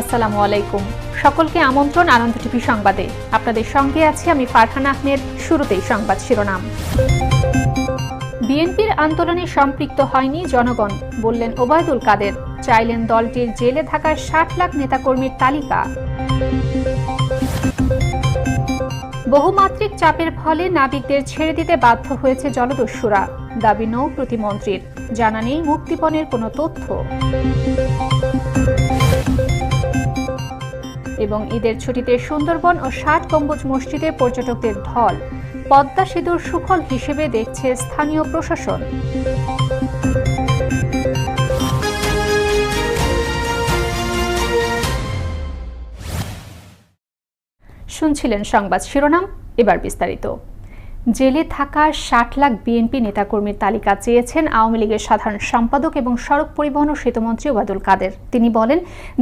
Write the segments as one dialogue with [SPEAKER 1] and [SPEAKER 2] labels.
[SPEAKER 1] আসসালামু আলাইকুম সকলকে আমন্ত্রণ আনন্দ টিভি সংবাদে আপনাদের সঙ্গে আছি আমি ফারহান আহমেদ শুরুতেই সংবাদ শিরোনাম বিএনপির আন্দোলনে সম্পৃক্ত হয়নি জনগণ বললেন ওবায়দুল কাদের চাইলেন দলটির জেলে থাকার ষাট লাখ নেতাকর্মীর তালিকা বহুমাত্রিক চাপের ফলে নাবিকদের ছেড়ে দিতে বাধ্য হয়েছে জলদস্যুরা দাবি নৌ প্রতিমন্ত্রীর জানা নেই মুক্তিপণের কোনো তথ্য এবং ঈদের ছুটিতে সুন্দরবন ও ষাট গম্বুজ মসজিদে পর্যটকদের ঢল পদ্মা সেতুর সুফল হিসেবে দেখছে স্থানীয় প্রশাসন শুনছিলেন সংবাদ শিরোনাম এবার বিস্তারিত জেলে থাকা ষাট লাখ বিএনপি নেতাকর্মীর তালিকা চেয়েছেন আওয়ামী লীগের সাধারণ সম্পাদক এবং সড়ক পরিবহন ও সেতুমন্ত্রী ওবায়দুল কাদের তিনি বলেন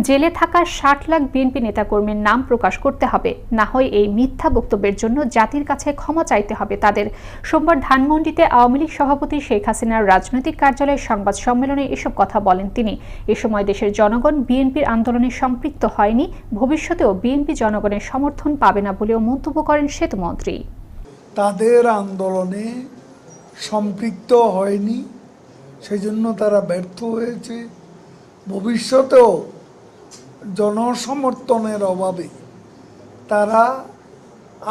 [SPEAKER 1] জেলে থাকা ষাট লাখ বিএনপি নেতাকর্মীর নাম প্রকাশ করতে হবে না হয় এই মিথ্যা বক্তব্যের জন্য জাতির কাছে ক্ষমা চাইতে হবে তাদের সোমবার ধানমন্ডিতে আওয়ামী লীগ সভাপতি শেখ হাসিনার রাজনৈতিক কার্যালয়ে সংবাদ সম্মেলনে এসব কথা বলেন তিনি এ সময় দেশের জনগণ বিএনপির আন্দোলনে সম্পৃক্ত হয়নি ভবিষ্যতেও বিএনপি জনগণের সমর্থন পাবে না বলেও মন্তব্য করেন সেতুমন্ত্রী
[SPEAKER 2] তাদের আন্দোলনে সম্পৃক্ত হয়নি সেজন্য তারা ব্যর্থ হয়েছে ভবিষ্যতেও জনসমর্থনের অভাবে তারা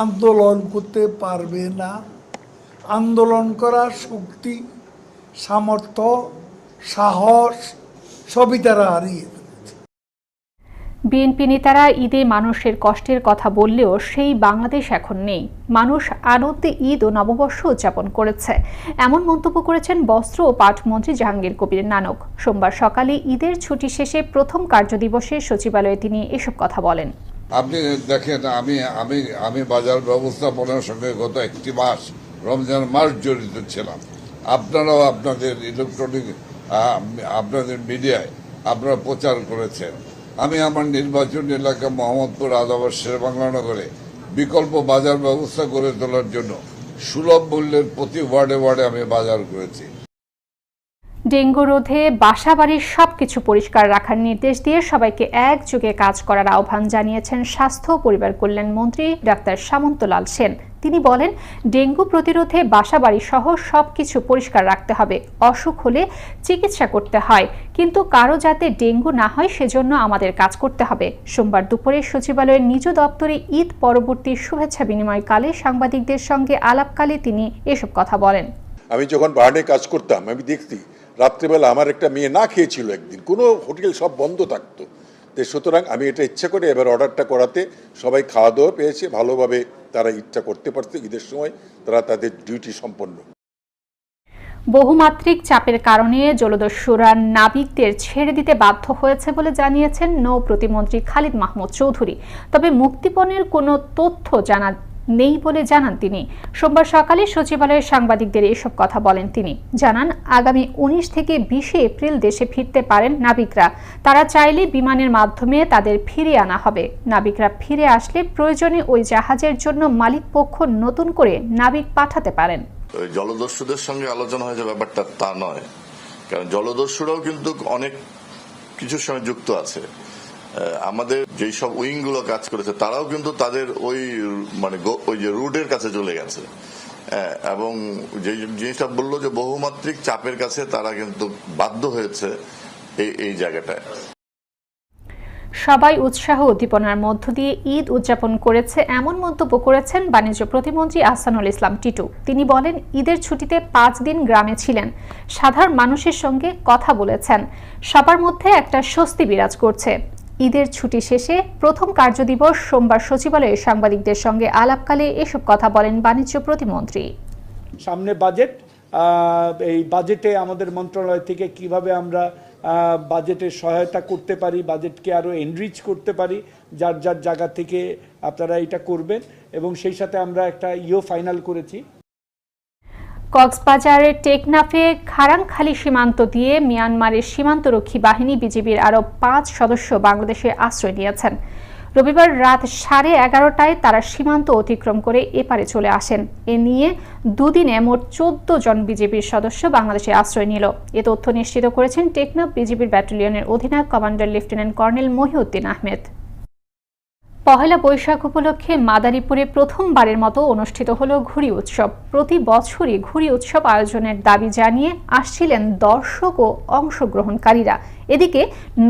[SPEAKER 2] আন্দোলন করতে পারবে না আন্দোলন করার শক্তি সামর্থ্য সাহস সবই তারা হারিয়ে
[SPEAKER 1] বিএনপি নেতারা ঈদে মানুষের কষ্টের কথা বললেও সেই বাংলাদেশ এখন নেই মানুষ আনন্দে ঈদ ও নববর্ষ উদযাপন করেছে এমন মন্তব্য করেছেন বস্ত্র ও পাটমন্ত্রী জাহাঙ্গীর কবির নানক সোমবার সকালে ঈদের ছুটি শেষে প্রথম কার্যদিবসে সচিবালয়ে তিনি এসব কথা বলেন
[SPEAKER 2] আপনি দেখেন আমি আমি আমি বাজার ব্যবস্থাপনার সঙ্গে গত একটি মাস রমজান মাস জড়িত ছিলাম আপনারাও আপনাদের ইলেকট্রনিক আপনাদের মিডিয়ায় আপনারা প্রচার করেছেন আমি আমার নির্বাচন এলাকা মোহাম্মদপুর আদাবাদ শেরবাংলানগরে বিকল্প বাজার ব্যবস্থা করে তোলার জন্য সুলভ মূল্যের প্রতি ওয়ার্ডে ওয়ার্ডে আমি বাজার করেছি
[SPEAKER 1] ডেঙ্গু রোধে বাসাবাড়ির সবকিছু পরিষ্কার রাখার নির্দেশ দিয়ে সবাইকে একযোগে কাজ করার আহ্বান জানিয়েছেন স্বাস্থ্য ও পরিবার কল্যাণ মন্ত্রী ডাক্তার সামন্তলাল সেন তিনি বলেন ডেঙ্গু প্রতিরোধে বাসাবাড়ি সহ সব কিছু পরিষ্কার রাখতে হবে অসুখ হলে চিকিৎসা করতে হয় কিন্তু কারো যাতে ডেঙ্গু না হয় সেজন্য আমাদের কাজ করতে হবে সোমবার দুপুরে সচিবালয়ের নিজ দপ্তরে ঈদ পরবর্তী শুভেচ্ছা বিনিময়কালে সাংবাদিকদের সঙ্গে আলাপকালে তিনি এসব কথা বলেন
[SPEAKER 2] আমি যখন বার্ডে কাজ করতাম আমি দেখছি রাত্রিবেলা আমার একটা মেয়ে না খেয়েছিল একদিন কোনো হোটেল সব বন্ধ থাকতো তো সুতরাং আমি এটা ইচ্ছা করে এবার অর্ডারটা করাতে সবাই খাওয়া দাওয়া পেয়েছে ভালোভাবে তারা ইচ্ছা করতে পারছে ঈদের সময় তারা তাদের ডিউটি সম্পন্ন
[SPEAKER 1] বহুমাত্রিক চাপের কারণে জলদস্যুরা নাবিকদের ছেড়ে দিতে বাধ্য হয়েছে বলে জানিয়েছেন নৌ প্রতিমন্ত্রী খালিদ মাহমুদ চৌধুরী তবে মুক্তিপণের কোনো তথ্য জানা নেই বলে জানান তিনি সোমবার সকালে সচিবালয়ে সাংবাদিকদের এসব কথা বলেন তিনি জানান আগামী উনিশ থেকে বিশে এপ্রিল দেশে ফিরতে পারেন নাবিকরা তারা চাইলে বিমানের মাধ্যমে তাদের ফিরে আনা হবে নাবিকরা ফিরে আসলে প্রয়োজনে ওই জাহাজের জন্য মালিক পক্ষ নতুন করে নাবিক পাঠাতে পারেন
[SPEAKER 2] জলদস্যুদের সঙ্গে আলোচনা হয়েছে ব্যাপারটা তা নয় কারণ জলদস্যুরাও কিন্তু অনেক কিছুর সঙ্গে যুক্ত আছে আমাদের যে সব গুলো কাজ করেছে তারাও কিন্তু তাদের ওই মানে ওই যে রুটের কাছে চলে গেছে হ্যাঁ, এবং যে জিনিসটা বললো যে বহুমাত্রিক চাপের কাছে তারা কিন্তু বাধ্য হয়েছে এই এই জায়গাটায়
[SPEAKER 1] সবাই উৎসাহ উদ্দীপনার মধ্য দিয়ে ঈদ উদযাপন করেছে এমন মন্তব্য করেছেন বাণিজ্য প্রতিমন্ত্রী আহসানুল ইসলাম টিটু তিনি বলেন ঈদের ছুটিতে পাঁচ দিন গ্রামে ছিলেন সাধারণ মানুষের সঙ্গে কথা বলেছেন সবার মধ্যে একটা স্বস্তি বিরাজ করছে ঈদের ছুটি শেষে প্রথম কার্যদিবস সোমবার সচিবালয়ে সাংবাদিকদের সঙ্গে আলাপকালে এসব কথা বলেন বাণিজ্য প্রতিমন্ত্রী
[SPEAKER 2] সামনে বাজেট এই বাজেটে আমাদের মন্ত্রণালয় থেকে কিভাবে আমরা বাজেটের সহায়তা করতে পারি বাজেটকে আরও এনরিচ করতে পারি যার যার জায়গা থেকে আপনারা এটা করবেন এবং সেই সাথে আমরা একটা ইও ফাইনাল করেছি
[SPEAKER 1] কক্সবাজারের টেকনাফে খারাংখালী সীমান্ত দিয়ে মিয়ানমারের সীমান্তরক্ষী বাহিনী বিজিবির আরও পাঁচ সদস্য বাংলাদেশে আশ্রয় নিয়েছেন রবিবার রাত সাড়ে এগারোটায় তারা সীমান্ত অতিক্রম করে এপারে চলে আসেন এ নিয়ে দুদিনে মোট চোদ্দ জন বিজেপির সদস্য বাংলাদেশে আশ্রয় নিল এ তথ্য নিশ্চিত করেছেন টেকনাফ বিজেপির ব্যাটালিয়নের অধিনায়ক commander lieutenant colonel Mohiuddin Ahmed Pohela Boishakh উপলক্ষে মাদারীপুরে প্রথমবারের মতো অনুষ্ঠিত হলো ঘুড়ি উৎসব প্রতি বছরই ঘুড়ি উৎসব আয়োজনের দাবি জানিয়ে আসছিলেন দর্শক ও অংশগ্রহণকারীরা এদিকে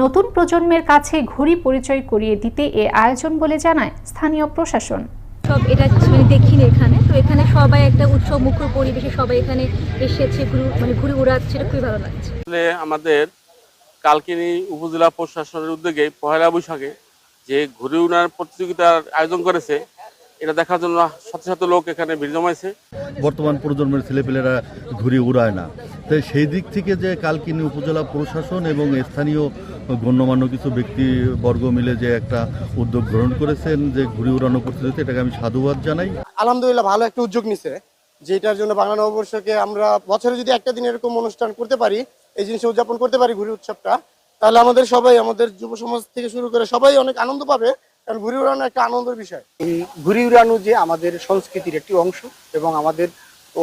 [SPEAKER 1] নতুন প্রজন্মের কাছে ঘুড়ি পরিচয় করিয়ে দিতে এ আয়োজন বলে জানায় স্থানীয় প্রশাসন সব এটা মানে দেখিনি এখানে তো এখানে সবাই একটা উৎসব মুখর পরিবেশে সবাই এখানে এসেছে ঘুরু মানে ঘুরে উড়াচ্ছে খুবই ভালো লাগছে
[SPEAKER 2] আমাদের কালকিনি উপজেলা প্রশাসনের উদ্যোগে পহেলা বৈশাখে যে ঘুরে উনার প্রতিযোগিতার আয়োজন করেছে এটা দেখার জন্য শত শত লোক এখানে ভিড় জমাইছে বর্তমান প্রজন্মের ছেলেপেলেরা ঘুরে উড়ায় না তাই সেই দিক থেকে যে কালকিনি উপজেলা প্রশাসন এবং স্থানীয় গণ্যমান্য কিছু ব্যক্তিবর্গ মিলে যে একটা উদ্যোগ গ্রহণ করেছেন যে ঘুরে উড়ানো প্রতিযোগিতা এটাকে আমি সাধুবাদ জানাই আলহামদুলিল্লাহ ভালো একটা উদ্যোগ নিছে যেটার জন্য বাংলা নববর্ষকে আমরা বছরে যদি একটা দিন এরকম অনুষ্ঠান করতে পারি এই জিনিসটা উদযাপন করতে পারি ঘুরে উৎসবটা তাহলে আমাদের সবাই আমাদের যুব সমাজ থেকে শুরু করে সবাই অনেক আনন্দ পাবে কারণ ঘুরি উড়ানো একটা আনন্দের বিষয় এই ঘুরি উড়ানো যে আমাদের সংস্কৃতির একটি অংশ এবং আমাদের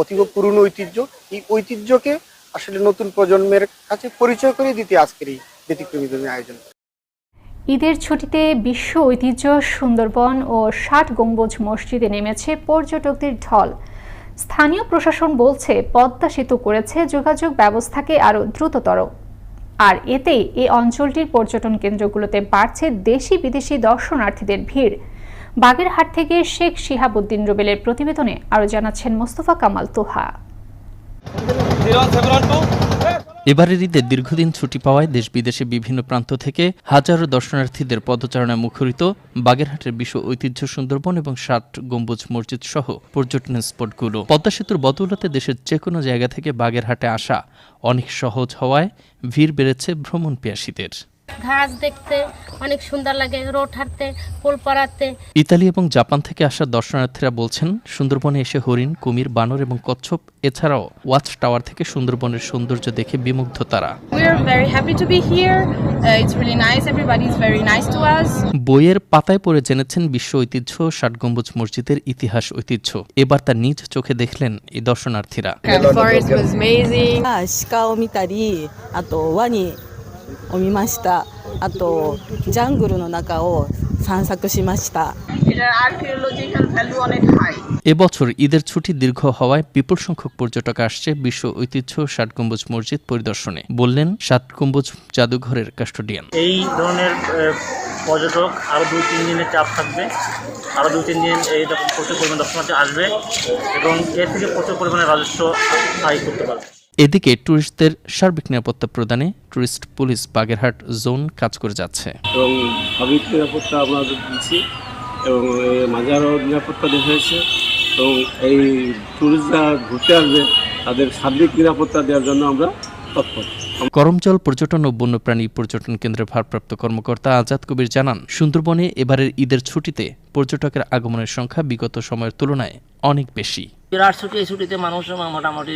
[SPEAKER 2] অতীব পুরনো ঐতিহ্য এই ঐতিহ্যকে আসলে নতুন প্রজন্মের কাছে পরিচয় করে দিতে আজকের এই ব্যতিক্রমী আয়োজন
[SPEAKER 1] ঈদের ছুটিতে বিশ্ব ঐতিহ্য সুন্দরবন ও ষাট গম্বুজ মসজিদে নেমেছে পর্যটকদের ঢল স্থানীয় প্রশাসন বলছে পদ্মা সেতু করেছে যোগাযোগ ব্যবস্থাকে আরও দ্রুততর আর এতে এই অঞ্চলটির পর্যটন কেন্দ্রগুলোতে বাড়ছে দেশি বিদেশি দর্শনার্থীদের ভিড় বাগেরহাট থেকে শেখ শিহাবুদ্দিন রুবেলের প্রতিবেদনে আরো জানাচ্ছেন মোস্তফা কামাল তোহা
[SPEAKER 2] এবারের ঈদে দীর্ঘদিন ছুটি পাওয়ায় দেশ বিদেশে বিভিন্ন প্রান্ত থেকে হাজারো দর্শনার্থীদের পদচারণায় মুখরিত বাগেরহাটের বিশ্ব ঐতিহ্য সুন্দরবন এবং ষাট গম্বুজ মসজিদ সহ পর্যটন স্পটগুলো পদ্মা সেতুর বদৌলতে দেশের যে কোনো জায়গা থেকে বাগেরহাটে আসা অনেক সহজ হওয়ায় ভিড় বেড়েছে ভ্রমণ পিয়াসীদের
[SPEAKER 1] ঘাস দেখতে অনেক সুন্দর লাগে রোড হাঁটতে পোল পড়াতে
[SPEAKER 2] ইতালি এবং জাপান থেকে আসা দর্শনার্থীরা বলছেন সুন্দরবনে এসে হরিণ কুমির বানর এবং কচ্ছপ এছাড়াও ওয়াচ টাওয়ার থেকে সুন্দরবনের সৌন্দর্য দেখে বিমুগ্ধ তারা uh, বইয়ের পাতায় পড়ে জেনেছেন বিশ্ব ঐতিহ্য ষাট গম্বুজ মসজিদের ইতিহাস ঐতিহ্য এবার তার নিজ চোখে দেখলেন এই দর্শনার্থীরা
[SPEAKER 1] を見ましたあとジャングルの中を散策しました
[SPEAKER 2] এবছর ঈদের ছুটি দীর্ঘ হওয়ায় বিপুল সংখ্যক পর্যটক আসছে বিশ্ব ঐতিহ্য ষাট গম্বুজ মসজিদ পরিদর্শনে বললেন ষাট গম্বুজ জাদুঘরের কাস্টোডিয়ান এই ধরনের পর্যটক আরও দুই তিন দিনের চাপ থাকবে আরো দুই তিন দিন এই প্রচুর পরিমাণে দর্শনার্থী আসবে এবং এর থেকে প্রচুর পরিমাণে রাজস্ব আয় করতে পারবে এদিকে ট্যুরিস্টদের সার্বিক নিরাপত্তা প্রদানে ট্যুরিস্ট পুলিশ বাগেরহাট জোন কাজ করে যাচ্ছে এবং সার্বিক নিরাপত্তা আমরা দিচ্ছি এবং মাজারও নিরাপত্তা দেওয়া হয়েছে এবং এই ট্যুরিস্টরা ঘুরতে আসবে তাদের সার্বিক নিরাপত্তা দেওয়ার জন্য আমরা তৎপর করমচল পর্যটন ও বন্যপ্রাণী পর্যটন কেন্দ্রের ভারপ্রাপ্ত কর্মকর্তা আজাদ কবির জানান সুন্দরবনে এবারের ঈদের ছুটিতে পর্যটকের আগমনের সংখ্যা বিগত সময়ের তুলনায় অনেক বেশি বিরাট এই ছুটিতে মানুষ মোটামুটি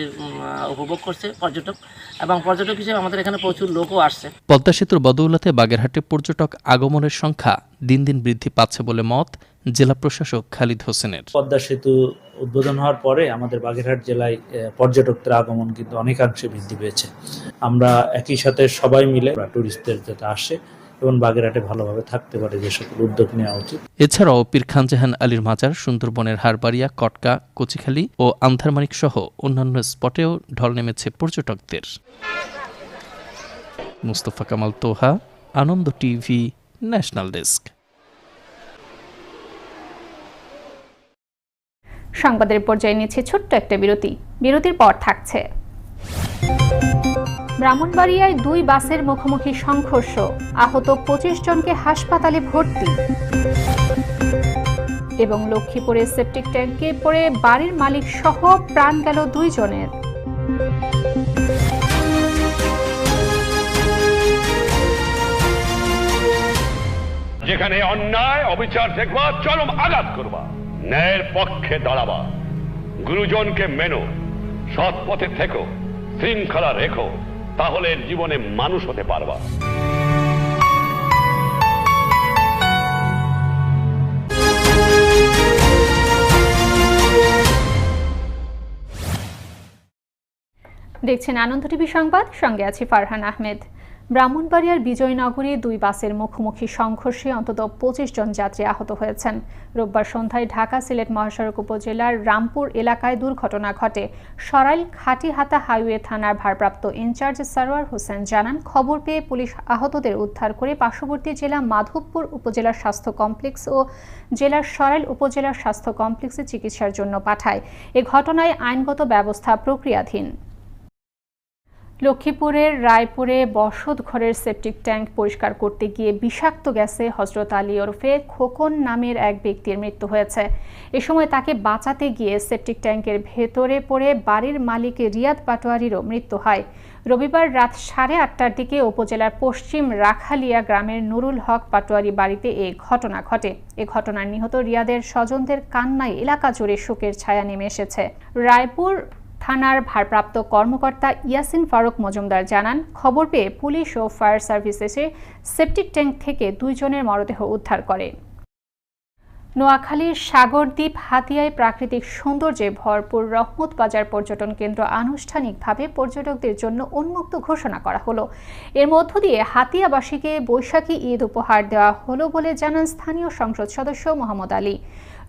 [SPEAKER 2] উপভোগ করছে পর্যটক এবং পর্যটক হিসেবে আমাদের এখানে প্রচুর লোকও আসছে পদ্মা সেতুর বদৌলতে বাগেরহাটে পর্যটক আগমনের সংখ্যা দিন দিন বৃদ্ধি পাচ্ছে বলে মত জেলা প্রশাসক খালিদ হোসেনের পদ্মা সেতু উদ্বোধন হওয়ার পরে আমাদের বাগেরহাট জেলায় পর্যটকদের আগমন কিন্তু অনেকাংশে বৃদ্ধি পেয়েছে আমরা একই সাথে সবাই মিলে টুরিস্টদের যাতে আসে এবং বাগেরহাটে ভালোভাবে থাকতে পারে যে সকল উদ্যোগ নেওয়া উচিত এছাড়াও পীর খান জাহান আলীর মাজার সুন্দরবনের হারবাড়িয়া কটকা কচিখালী ও আন্ধারমানিক সহ অন্যান্য স্পটেও ঢল নেমেছে পর্যটকদের Mustafa Kamal Toha Ananda TV national desk
[SPEAKER 1] সংবাদের পর্যায়ে নিয়েছে ছোট্ট একটা বিরতি বিরতির পর থাকছে ব্রাহ্মণবাড়িয়ায় দুই বাসের মুখোমুখি সংঘর্ষ আহত পঁচিশ জনকে হাসপাতালে ভর্তি এবং লক্ষ্মীপুরে সেপটিক ট্যাঙ্কে পড়ে বাড়ির মালিক সহ প্রাণ গেল দুইজনের
[SPEAKER 3] যেখানে অন্যায় অবিচার দেখবা চরম আঘাত করবা ন্যায়ের পক্ষে দাঁড়াবা গুরুজনকে মেনো সৎ পথে থেকো শৃঙ্খলা রেখো তাহলে জীবনে মানুষ হতে পারবা
[SPEAKER 1] দেখছেন আনন্দ টিভি সংবাদ সঙ্গে আছি ফারহান আহমেদ ব্রাহ্মণবাড়িয়ার বিজয়নগরে দুই বাসের মুখোমুখি সংঘর্ষে অন্তত পঁচিশ জন যাত্রী আহত হয়েছেন রোববার সন্ধ্যায় ঢাকা সিলেট মহাসড়ক উপজেলার রামপুর এলাকায় দুর্ঘটনা ঘটে সরাইল খাটিহাতা হাইওয়ে থানার ভারপ্রাপ্ত ইনচার্জ সারোয়ার হোসেন জানান খবর পেয়ে পুলিশ আহতদের উদ্ধার করে পার্শ্ববর্তী জেলা মাধবপুর উপজেলার স্বাস্থ্য কমপ্লেক্স ও জেলার সরাইল উপজেলার স্বাস্থ্য কমপ্লেক্সে চিকিৎসার জন্য পাঠায় এ ঘটনায় আইনগত ব্যবস্থা প্রক্রিয়াধীন লক্ষ্মীপুরের রায়পুরে বসত ঘরের সেপটিক ট্যাঙ্ক পরিষ্কার করতে গিয়ে বিষাক্ত গ্যাসে হজরত আলী ওরফে খোকন নামের এক ব্যক্তির মৃত্যু হয়েছে এ সময় তাকে বাঁচাতে গিয়ে সেপটিক ট্যাঙ্কের ভেতরে পড়ে বাড়ির মালিক রিয়াদ পাটোয়ারিরও মৃত্যু হয় রবিবার রাত সাড়ে আটটার দিকে উপজেলার পশ্চিম রাখালিয়া গ্রামের নুরুল হক পাটোয়ারি বাড়িতে এ ঘটনা ঘটে এ ঘটনার নিহত রিয়াদের স্বজনদের কান্নায় এলাকা জুড়ে শোকের ছায়া নেমে এসেছে রায়পুর থানার ভারপ্রাপ্ত কর্মকর্তা ইয়াসিন ফারুক মজুমদার জানান খবর পেয়ে পুলিশ ও ফায়ার সার্ভিস এসে সেপটিক ট্যাঙ্ক থেকে দুইজনের মরদেহ উদ্ধার করে নোয়াখালীর সাগরদ্বীপ হাতিয়ায় প্রাকৃতিক সৌন্দর্যে ভরপুর রহমত বাজার পর্যটন কেন্দ্র আনুষ্ঠানিকভাবে পর্যটকদের জন্য উন্মুক্ত ঘোষণা করা হলো এর মধ্য দিয়ে হাতিয়াবাসীকে বৈশাখী ঈদ উপহার দেওয়া হলো বলে জানান স্থানীয় সংসদ সদস্য মোহাম্মদ আলী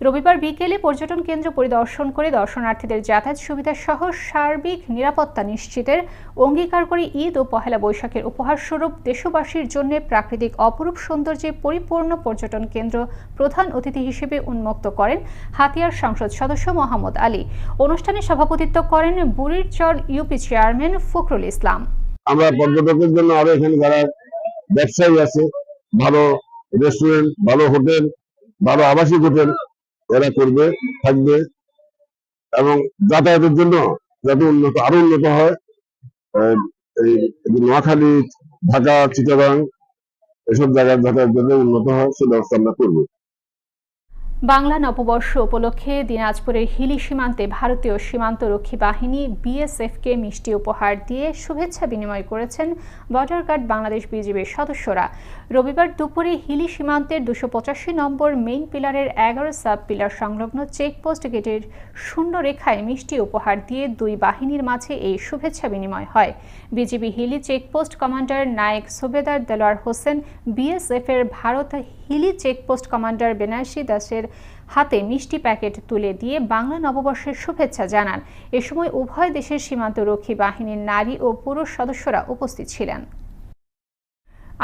[SPEAKER 1] রবিবার বিকেলে পর্যটন কেন্দ্র পরিদর্শন করে দর্শনার্থীদের যাতায়াত সুবিধা সহ সার্বিক নিরাপত্তা নিশ্চিতের অঙ্গীকার করে ঈদ ও পহেলা বৈশাখের উপহার স্বরূপ দেশবাসীর জন্য প্রাকৃতিক অপরূপ সৌন্দর্যে পরিপূর্ণ পর্যটন কেন্দ্র প্রধান অতিথি হিসেবে উন্মুক্ত করেন হাতিয়ার সংসদ সদস্য মোহাম্মদ আলী অনুষ্ঠানে সভাপতিত্ব করেন বুড়ির চর ইউপি চেয়ারম্যান ফখরুল ইসলাম
[SPEAKER 3] আমরা পর্যটকের জন্য আরো এখানে যারা ব্যবসায়ী আছে ভালো রেস্টুরেন্ট ভালো হোটেল ভালো আবাসিক হোটেল এরা করবে থাকবে এবং যাতায়াতের জন্য যাতে উন্নত আরো উন্নত হয় নোয়াখালী ঢাকা চিটাগাং এসব জায়গার যাতায়াতের জন্য উন্নত হয় সে ব্যবস্থা আমরা করবো
[SPEAKER 1] বাংলা নববর্ষ উপলক্ষে দিনাজপুরের হিলি সীমান্তে ভারতীয় সীমান্তরক্ষী বাহিনী বিএসএফকে মিষ্টি উপহার দিয়ে শুভেচ্ছা বিনিময় করেছেন বর্ডার গার্ড বাংলাদেশ বিজিবির সদস্যরা রবিবার দুপুরে হিলি সীমান্তের দুশো পঁচাশি নম্বর মেইন পিলারের এগারো সাব পিলার সংলগ্ন চেকপোস্ট গেটের শূন্য রেখায় মিষ্টি উপহার দিয়ে দুই বাহিনীর মাঝে এই শুভেচ্ছা বিনিময় হয় BGB Hili check post commander Naik Subedar Delwar Hossain BSF এর ভারত হিলি চেকপোস্ট কমান্ডার বেনারসি দাসের হাতে মিষ্টি প্যাকেট তুলে দিয়ে বাংলা নববর্ষের শুভেচ্ছা জানান এ সময় উভয় দেশের সীমান্তরক্ষী বাহিনীর নারী ও পুরুষ সদস্যরা উপস্থিত ছিলেন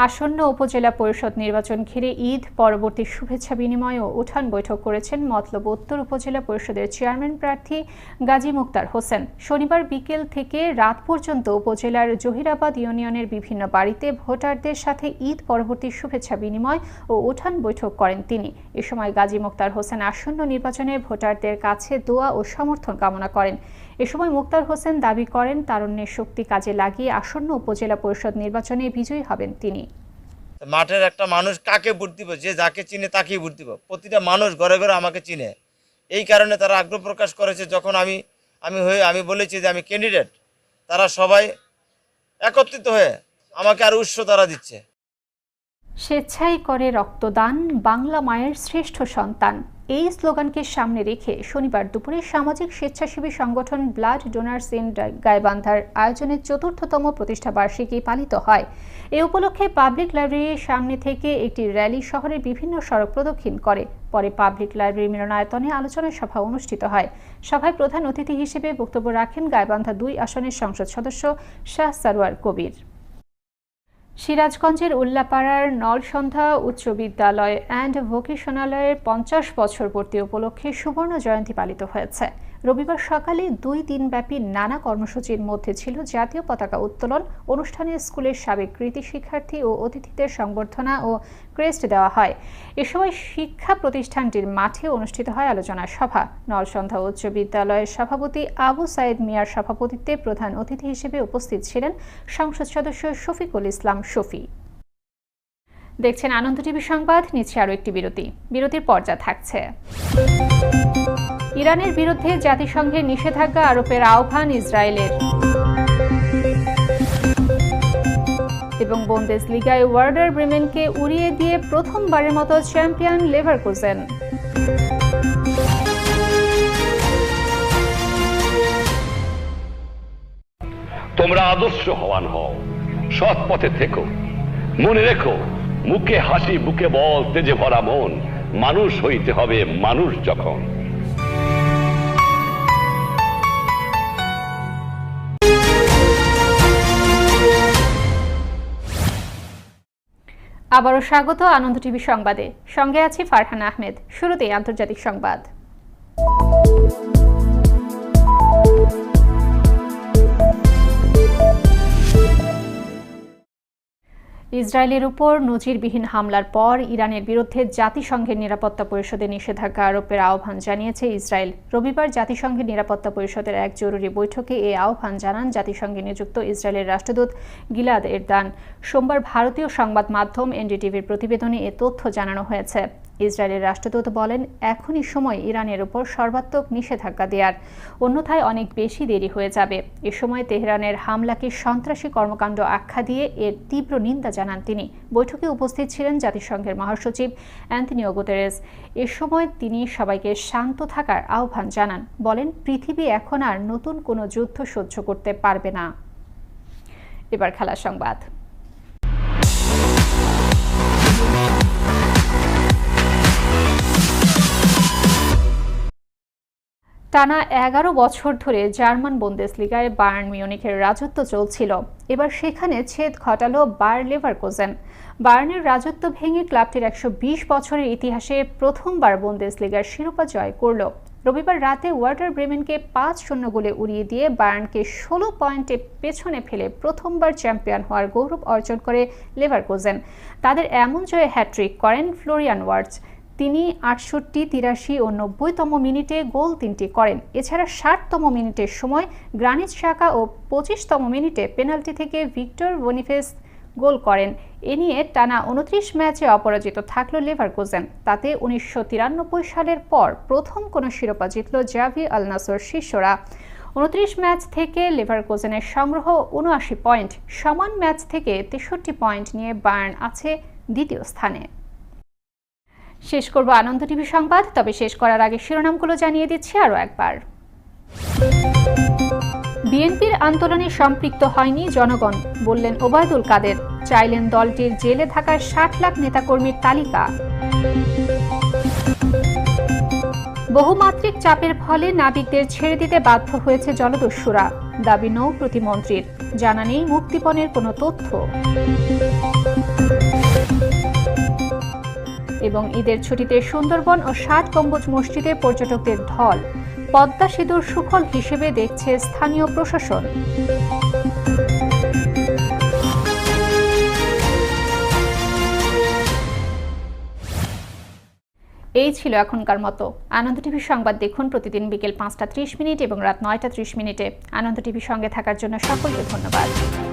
[SPEAKER 1] আসন্ন উপজেলা পরিষদ নির্বাচন ঘিরে ঈদ পরবর্তী শুভেচ্ছা বিনিময় ও উঠান বৈঠক করেছেন মতলব উত্তর উপজেলা পরিষদের চেয়ারম্যান প্রার্থী গাজী মুক্তার হোসেন শনিবার বিকেল থেকে রাত পর্যন্ত উপজেলার জহিরাবাদ ইউনিয়নের বিভিন্ন বাড়িতে ভোটারদের সাথে ঈদ পরবর্তী শুভেচ্ছা বিনিময় ও উঠান বৈঠক করেন তিনি এ সময় গাজী মুক্তার হোসেন আসন্ন নির্বাচনে ভোটারদের কাছে দোয়া ও সমর্থন কামনা করেন এ সময় মুক্তার হোসেন দাবি করেন তারুণ্যের শক্তি কাজে লাগিয়ে আসন্ন উপজেলা পরিষদ নির্বাচনে বিজয়ী হবেন তিনি
[SPEAKER 2] মাঠের একটা মানুষ কাকে ভোট দিব যে যাকে চিনে তাকেই ভোট দিব প্রতিটা মানুষ ঘরে ঘরে আমাকে চিনে এই কারণে তারা আগ্রহ প্রকাশ করেছে যখন আমি আমি হয়ে আমি বলেছি যে আমি ক্যান্ডিডেট তারা সবাই একত্রিত হয়ে আমাকে আর উৎস তারা দিচ্ছে
[SPEAKER 1] স্বেচ্ছাই করে রক্তদান বাংলা মায়ের শ্রেষ্ঠ সন্তান এই স্লোগানকে সামনে রেখে শনিবার দুপুরে সামাজিক স্বেচ্ছাসেবী সংগঠন ব্লাড ডোনার ইন গাইবান্ধার আয়োজনে চতুর্থতম প্রতিষ্ঠাবার্ষিকী পালিত হয় এ উপলক্ষে পাবলিক লাইব্রেরির সামনে থেকে একটি র্যালি শহরের বিভিন্ন সড়ক প্রদক্ষিণ করে পরে পাবলিক লাইব্রেরি মিলনায়তনে আলোচনা সভা অনুষ্ঠিত হয় সভায় প্রধান অতিথি হিসেবে বক্তব্য রাখেন গাইবান্ধা দুই আসনের সংসদ সদস্য শাহ সারোয়ার কবির সিরাজগঞ্জের উল্লাপাড়ার নলসন্ধ্যা উচ্চ বিদ্যালয় অ্যান্ড ভোকেশনালয়ের পঞ্চাশ বছর পূর্তি উপলক্ষে সুবর্ণ জয়ন্তী পালিত হয়েছে রবিবার সকালে দুই দিনব্যাপী নানা কর্মসূচির মধ্যে ছিল জাতীয় পতাকা উত্তোলন অনুষ্ঠানে স্কুলের সাবেক কৃতি শিক্ষার্থী ও অতিথিদের সংবর্ধনা ও ক্রেস্ট দেওয়া হয় এ সময় শিক্ষা প্রতিষ্ঠানটির মাঠে অনুষ্ঠিত হয় আলোচনা সভা নলসন্ধ্যা উচ্চ বিদ্যালয়ের সভাপতি আবু সাইদ মিয়ার সভাপতিত্বে প্রধান অতিথি হিসেবে উপস্থিত ছিলেন সংসদ সদস্য শফিকুল ইসলাম শফি দেখছেন আনন্দ টিভি সংবাদ নিচ্ছে আরও একটি বিরতি বিরতির পর্যা থাকছে ইরানের বিরুদ্ধে জাতিসংঘের নিষেধাজ্ঞা আরোপের আহ্বান ইসরায়েলের এবং বন্দেজ লিগায় ওয়ার্ডার ব্রিমেনকে উড়িয়ে দিয়ে প্রথমবারের মতো চ্যাম্পিয়ন লেভার লেভারকুজেন
[SPEAKER 3] তোমরা আদর্শ হওয়ান হও সৎ পথে থেকো মনে রেখো মুখে হাসি বুকে বল তেজে ভরা মন মানুষ হইতে হবে মানুষ যখন
[SPEAKER 1] আবারও স্বাগত আনন্দ টিভি সংবাদে সঙ্গে আছি ফারহান আহমেদ শুরুতেই আন্তর্জাতিক সংবাদ ইসরায়েলের উপর নজিরবিহীন হামলার পর ইরানের বিরুদ্ধে জাতিসংঘের নিরাপত্তা পরিষদে নিষেধাজ্ঞা আরোপের আহ্বান জানিয়েছে ইসরায়েল রবিবার জাতিসংঘের নিরাপত্তা পরিষদের এক জরুরি বৈঠকে এ আহ্বান জানান জাতিসংঘে নিযুক্ত ইসরায়েলের রাষ্ট্রদূত গিলাদ এরদান সোমবার ভারতীয় সংবাদ মাধ্যম এনডিটিভির প্রতিবেদনে এ তথ্য জানানো হয়েছে ইসরায়েলের রাষ্ট্রদূত বলেন এখনই সময় ইরানের উপর সর্বাত্মক নিষেধাজ্ঞা দেওয়ার অন্যথায় অনেক বেশি দেরি হয়ে যাবে এ সময় তেহরানের হামলাকে সন্ত্রাসী কর্মকাণ্ড আখ্যা দিয়ে এর তীব্র নিন্দা জানান তিনি বৈঠকে উপস্থিত ছিলেন জাতিসংঘের মহাসচিব অ্যান্থনিও গুতেরেস এ সময় তিনি সবাইকে শান্ত থাকার আহ্বান জানান বলেন পৃথিবী এখন আর নতুন কোনো যুদ্ধ সহ্য করতে পারবে না এবার খেলা সংবাদ টানা এগারো বছর ধরে জার্মান লিগায় বার্ন মিউনিখের রাজত্ব চলছিল এবার সেখানে ছেদ ঘটালো লেভার কোজেন বার্নের রাজত্ব ভেঙে ক্লাবটির একশো বছরের ইতিহাসে প্রথমবার লিগার শিরোপা জয় করল রবিবার রাতে ওয়াটার ব্রেমেনকে পাঁচ শূন্য গোলে উড়িয়ে দিয়ে বার্নকে ষোলো পয়েন্টে পেছনে ফেলে প্রথমবার চ্যাম্পিয়ন হওয়ার গৌরব অর্জন করে কোজেন তাদের এমন জয়ে হ্যাট্রিক করেন ফ্লোরিয়ান ওয়ার্ডস তিনি আটষট্টি তিরাশি ও নব্বইতম মিনিটে গোল তিনটি করেন এছাড়া ষাটতম মিনিটের সময় গ্রানিজ শাখা ও পঁচিশতম মিনিটে পেনাল্টি থেকে ভিক্টর বনিফেস গোল করেন এ নিয়ে টানা উনত্রিশ ম্যাচে অপরাজিত থাকল লেভারকুজেন তাতে উনিশশো সালের পর প্রথম কোনো শিরোপা জিতল জাভি আলনাসর শিষ্যরা উনত্রিশ ম্যাচ থেকে লেভারকুজেনের সংগ্রহ উনআশি পয়েন্ট সমান ম্যাচ থেকে তেষট্টি পয়েন্ট নিয়ে বায়ার্ন আছে দ্বিতীয় স্থানে শেষ করব আনন্দ টিভি সংবাদ তবে শেষ করার আগে শিরোনামগুলো জানিয়ে দিচ্ছি আরও একবার বিএনপির আন্দোলনে সম্পৃক্ত হয়নি জনগণ বললেন ওবায়দুল কাদের চাইলেন দলটির জেলে থাকার ষাট লাখ নেতাকর্মীর তালিকা বহুমাত্রিক চাপের ফলে নাবিকদের ছেড়ে দিতে বাধ্য হয়েছে জলদস্যুরা দাবি নৌ প্রতিমন্ত্রীর জানা নেই মুক্তিপণের কোনো তথ্য এবং ঈদের ছুটিতে সুন্দরবন ও ষাট কম্বুজ মসজিদে পর্যটকদের ঢল পদ্মা সেতুর সুফল হিসেবে দেখছে স্থানীয় প্রশাসন এই ছিল এখনকার মতো আনন্দ টিভি সংবাদ দেখুন প্রতিদিন বিকেল পাঁচটা ত্রিশ মিনিট এবং রাত নয়টা ত্রিশ মিনিটে আনন্দ টিভির সঙ্গে থাকার জন্য সকলকে ধন্যবাদ